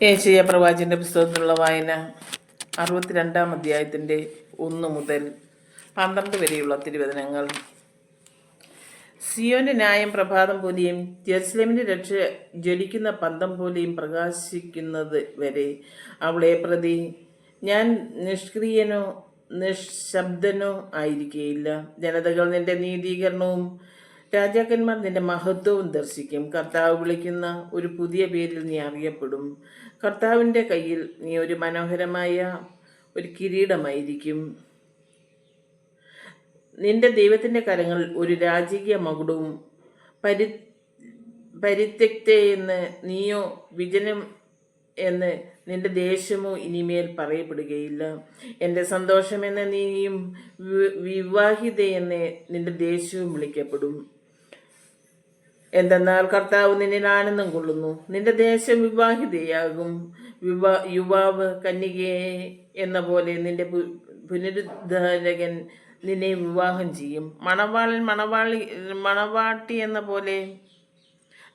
Asia പ്രവാചന്റെ പുസ്തകത്തിലുള്ള വായന അറുപത്തിരണ്ടാം അധ്യായത്തിന്റെ ഒന്ന് മുതൽ പന്ത്രണ്ട് വരെയുള്ള തിരുവചനങ്ങൾ. സിയോന്റെ ന്യായം പ്രഭാതം പോലെയും ജെറുസലേമിന്റെ രക്ഷ ജ്വലിക്കുന്ന പന്തം പോലെയും പ്രകാശിക്കുന്നത് വരെ അവളെ പ്രതി ഞാൻ നിഷ്ക്രിയനോ നിശബ്ദനോ ആയിരിക്കുകയില്ല ജനതകൾ നിന്റെ നീതീകരണവും രാജാക്കന്മാർ നിന്റെ മഹത്വവും ദർശിക്കും. കർത്താവ് വിളിക്കുന്ന ഒരു പുതിയ പേരിൽ നീ അറിയപ്പെടും. കർത്താവിന്റെ കയ്യിൽ നീ ഒരു മനോഹരമായ ഒരു കിരീടമായിരിക്കും. നിന്റെ ദൈവത്തിന്റെ കരങ്ങൾ ഒരു രാജകീയ മകുടവും പരി പരിത്യക്തയെന്ന് നീയോ വിജനം എന്ന് നിന്റെ ദേശമോ ഇനിമേൽ പറയപ്പെടുകയില്ല. എന്റെ സന്തോഷമെന്ന നീയും വിവാഹിതയെന്ന് നിന്റെ ദേശവും വിളിക്കപ്പെടും. എന്തെന്നാൽ കർത്താവ് നിന്നിൽ ആനന്ദം കൊള്ളുന്നു. നിന്റെ ദേശം വിവാഹിതയാകും. വിവാ യുവാവ് കന്യകയെ എന്ന പോലെ നിന്റെ പുനരുദ്ധാരകൻ നിന്നെ വിവാഹം ചെയ്യും. മണവാളൻ മണവാളി മണവാട്ടി എന്ന പോലെ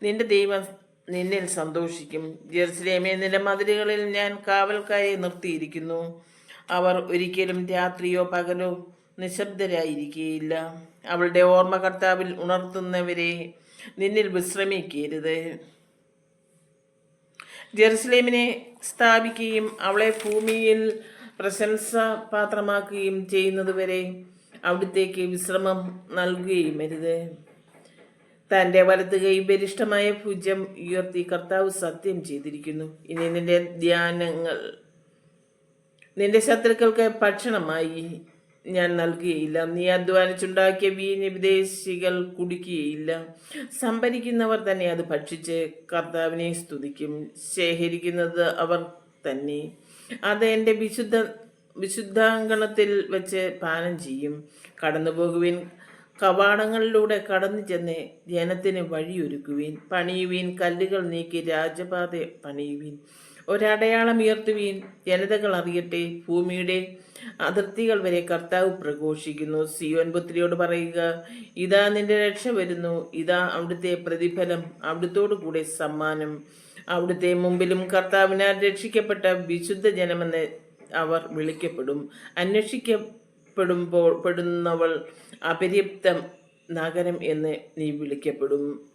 നിന്റെ ദൈവം നിന്നിൽ സന്തോഷിക്കും. ജെറുസലേമേ നിന്റെ മതിലുകളിൽ ഞാൻ കാവൽക്കാരെ നിർത്തിയിരിക്കുന്നു. അവർ ഒരിക്കലും രാത്രിയോ പകലോ നിശബ്ദരായിരിക്കുകയില്ല അവളുടെ ഓർമ്മ കർത്താവിൽ ഉണർത്തുന്നവരെ നിന്നിൽ വിശ്രമിക്കരുത്. ജെറുസലേമിനെ സ്ഥാപിക്കുകയും അവളെ ഭൂമിയിൽ പ്രശംസ പാത്രമാക്കുകയും ചെയ്യുന്നതുവരെ അവിടുത്തേക്ക് വിശ്രമം നൽകുകയും അരുത്. തന്റെ വലത്ത് കൈ ബലിഷ്ഠമായ ഭുജം ഉയർത്തി കർത്താവ് സത്യം ചെയ്തിരിക്കുന്നു. ഇനി നിന്റെ ധ്യാനങ്ങൾ നിന്റെ ശത്രുക്കൾക്ക് ഭക്ഷണമായി. ഞാൻ നൽകുകയില്ല നീ അധ്വാനിച്ചുണ്ടാക്കിയ വീഞ്ഞ് വിദേശികൾ കുടിക്കുകയില്ല. സംഭരിക്കുന്നവർ തന്നെ അത് ഭക്ഷിച്ച് കർത്താവിനെ സ്തുതിക്കും. ശേഖരിക്കുന്നത് അവർ തന്നെ. അത് എന്റെ വിശുദ്ധ വിശുദ്ധാങ്കണത്തിൽ വെച്ച് പാനം ചെയ്യും. കടന്നു പോകുവിൻ കവാടങ്ങളിലൂടെ കടന്നു ചെന്ന് ജനത്തിന് വഴിയൊരുക്കുവിൻ. പണിയുവീൻ കല്ലുകൾ നീക്കി രാജപാത പണിയുവീൻ. ഒരടയാളം ഉയർത്തുവീൻ ജനതകൾ അറിയട്ടെ ഭൂമിയുടെ അതിർത്തികൾ വരെ കർത്താവ് പ്രഘോഷിക്കുന്നു. സിയോൻ പുത്രിയോട് പറയുക ഇതാ നിന്റെ രക്ഷ വരുന്നു. ഇതാ അവിടുത്തെ പ്രതിഫലം. അവിടുത്തോടു കൂടെ സമ്മാനം. അവിടുത്തെ മുമ്പിലും കർത്താവിനാൽ രക്ഷിക്കപ്പെട്ട വിശുദ്ധ ജനമെന്ന് അവർ വിളിക്കപ്പെടും. അന്വേഷിക്കപ്പെടുമ്പോൾ പെടുന്നവൾ അപര്യാപ്തം നഗരം എന്ന് നീ വിളിക്കപ്പെടും.